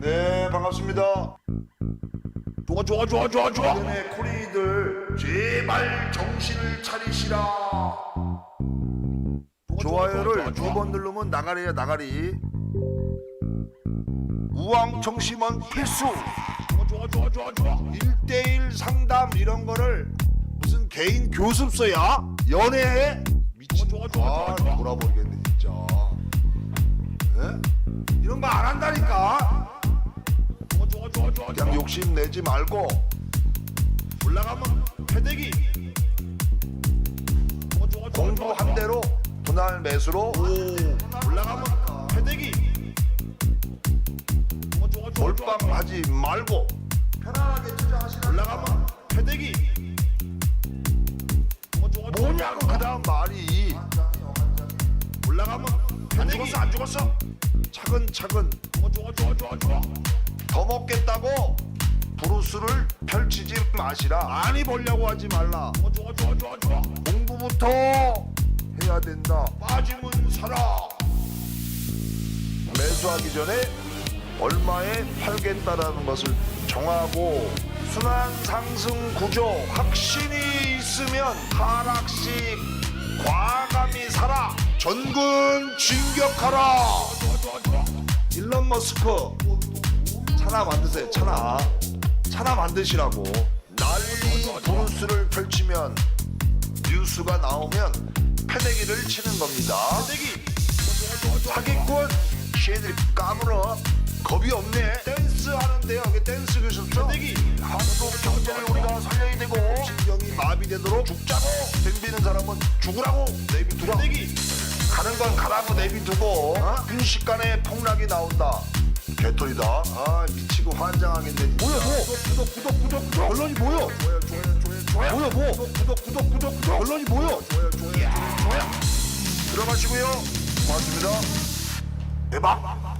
네 반갑습니다. 좋아 좋아 좋아 좋아 좋아 네 코리들 제발 정신을 차리시라. 좋아요를 두 번 누르면 나가리야 나가리. 우왕청심원 필수. 좋아 좋아 좋아 좋아 1대1 상담 이런 거를 무슨 개인 교습소야? 연애해? 미친 좋아, 좋아, 좋아, 아 좋아. 돌아버리겠네 진짜 에? 이런 거 안 한다니까 좋아 좋아 좋아 좋아 그냥 욕심 내지 말고 올라가면 패대기 좋아 좋아 좋아 공부한 대로 분할 매수로 올라가면 패대기 좋아 좋아 좋아 몰빵 하지 말고 편안하게 투자하시라 올라가면 패대기. 뭐냐고 그 다음 말이. 올라가면 안 죽었어 안 죽었어? 차근차근. 더 먹겠다고 브루스를 펼치지 마시라. 많이 벌려고 하지 말라. 공부부터 해야 된다. 빠지면 살아. 매수하기 전에 얼마에 팔겠다라는 것을 정하고 순환 상승 구조 확신이 있으면 하락시 과감히 사라. 전군 진격하라. 일론 머스크 차나 만드세요 차나. 차나 만드시라고. 난리 브루스를 펼치면 뉴스가 나오면 패대기를 치는 겁니다. 패대기. 사기꾼 쟤들이 까불어 겁이 없네. 댄스 하는데요 여기 댄스 교셨죠? 패대기. 한국 경제를 우리가 살려야 되고 신경이 마비되도록 죽자고. 덤비는 사람은 죽으라고 내비두라. 패대기. 가는 건 가라고 내비두고 어? 순식간에 폭락이 나온다. 개털이다. 아 미치고 환장하겠네 뭐야 뭐? 구독 구독 구독 구독. 결론이 뭐야? 좋아요 좋아요 좋아요 좋아요 뭐야 뭐? 구독 구독 구독 구독. 결론이 뭐야? 좋아요 좋아요 좋아요 들어가시고요. 고맙습니다. 대박